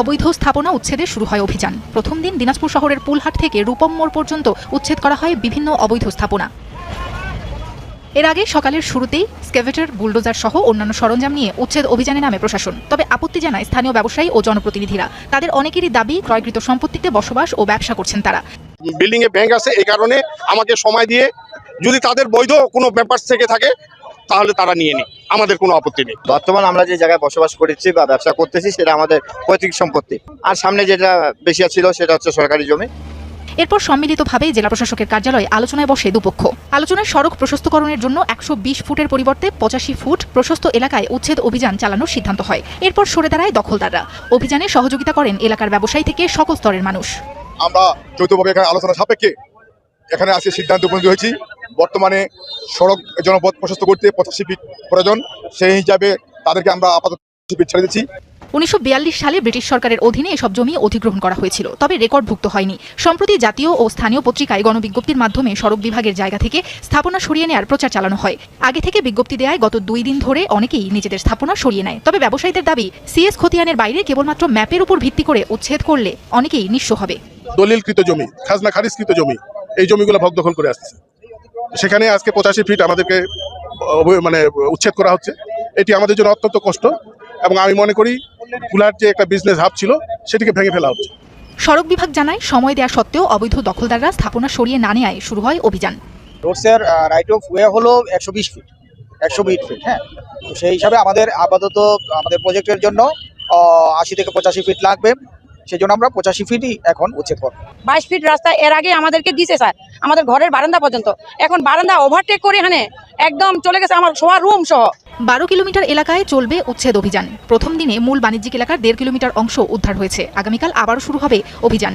অবৈধ স্থাপনা উচ্ছেদে শুরু হয় অভিযান। প্রথম দিন দিনাজপুর শহরের পুলহাট থেকে রূপম মোড় পর্যন্ত উচ্ছেদ করা হয় বিভিন্ন অবৈধ স্থাপনা। এর আগে সকালের শুরুতেই স্কেভেটার, বুলডোজার সহ অন্যান্য সরঞ্জাম নিয়ে উচ্ছেদ অভিযানে নামে প্রশাসন। তবে আপত্তি জানায় স্থানীয় ব্যবসায়ী ও জনপ্রতিনিধিরা। তাদের অনেকেরই দাবি, ক্রয়কৃত সম্পত্তিতে বসবাস ও ব্যবসা করছেন তারা। বিল্ডিং এ ব্যাংক আছে, এই কারণে আমাকে সময় দিয়ে যদি তাদের বৈধ কোনো ব্যাপার থেকে থাকে তাহলে তারা নিয়ে নি আমাদের কোনো আপত্তি নেই। বর্তমান আমরা যে জায়গায় বসবাস করেছি বা ব্যবসা করতেছি সেটা আমাদের পৈতৃক সম্পত্তি। আর সামনে যেটা বেশি ছিল সেটা হচ্ছে সরকারি জমি। এরপর সম্মিলিতভাবে জেলা প্রশাসকের কার্যালয়ে আলোচনায় বসে দুপক্ষ। আলোচনায় সড়ক প্রশস্তকরণের জন্য একশো বিশ ফুটের পরিবর্তে পঁচাশি ফুট প্রশস্ত এলাকায় উচ্ছেদ অভিযান চালানোর সিদ্ধান্ত হয়। এরপর সরে দাঁড়ায় দখলদাররা। অভিযানে সহযোগিতা করেন এলাকার ব্যবসায়ী থেকে সকল স্তরের মানুষ। আমরা যৌথভাবে এখানে আলোচনা সাপেক্ষে এখানে আজকে সিদ্ধান্ত উপনীত হয়েছি। বর্তমানে সড়ক জনপথ প্রশস্ত করতে পঁচাশি ফিট প্রয়োজন সেই হিসাবে তাদেরকে আমরা আপাতত ফিট ছেড়ে দিচ্ছি। উনিশশো সালে ব্রিটিশ সরকারের অধীনে এসব জমি অধিগ্রহণ করা হয়েছিল তবে রেকর্ডভুক্ত হয়নি। সম্প্রতি জাতীয় ও স্থানীয় পত্রিকায় গণবিজ্ঞপ্তির মাধ্যমে সড়ক বিভাগের জায়গা থেকে স্থাপনা সরিয়ে প্রচার চালানো হয়। আগে থেকে বিজ্ঞপ্তি দেওয়ায় গত দুই দিন ধরে অনেকেই নিজেদের স্থাপনা সরিয়ে নেয়। তবে ব্যবসায়ীদের দাবি সিএস খতিয়ানের বাইরে কেবলমাত্র ম্যাপের উপর ভিত্তি করে উচ্ছেদ করলে অনেকেই নিঃস্ব হবে। দলিলকৃত জমি খাজনা খারিজকৃত জমি এই জমিগুলো ভোগ দখল করে আসছে। সেখানে আজকে পঁচাশি ফিট আমাদেরকে মানে উচ্ছেদ করা হচ্ছে। এটি আমাদের জন্য অত্যন্ত কষ্ট এবং আমি মনে করি কুলার যে একটা বিজনেস হাব ছিল সেটিকে ভেঙে ফেলা হচ্ছে। সড়ক বিভাগ জানায় সময় দেওয়া সত্ত্বেও অবৈধ দখলদাররা স্থাপনা সরিয়ে না নেয় শুরু হয় অভিযান। রোডসের রাইট অফ ওয়ে হলো একশো বিশ ফিট একশো বিশ ফিট হ্যাঁ। তো সেই হিসাবে আমাদের আপাতত আমাদের প্রজেক্টের জন্য আশি থেকে পঁচাশি ফিট লাগবে। সেই জন্য আমরা পঁচাশি ফিটই এখন উচ্ছেদ করব। বাইশ ফিট রাস্তা এর আগে আমাদেরকে দিছে স্যার আমাদের ঘরের বারান্দা পর্যন্ত। এখন বারান্দা ওভারটেক করে এখানে একদম চলে গেছে আমার শোয়ার রুম সহ। বারো কিলোমিটার এলাকায় চলবে উচ্ছেদ অভিযান। প্রথম দিনে মূল বাণিজ্যিক এলাকার দেড় কিলোমিটার অংশ উদ্ধার হয়েছে। আগামীকাল আবারও শুরু হবে অভিযান।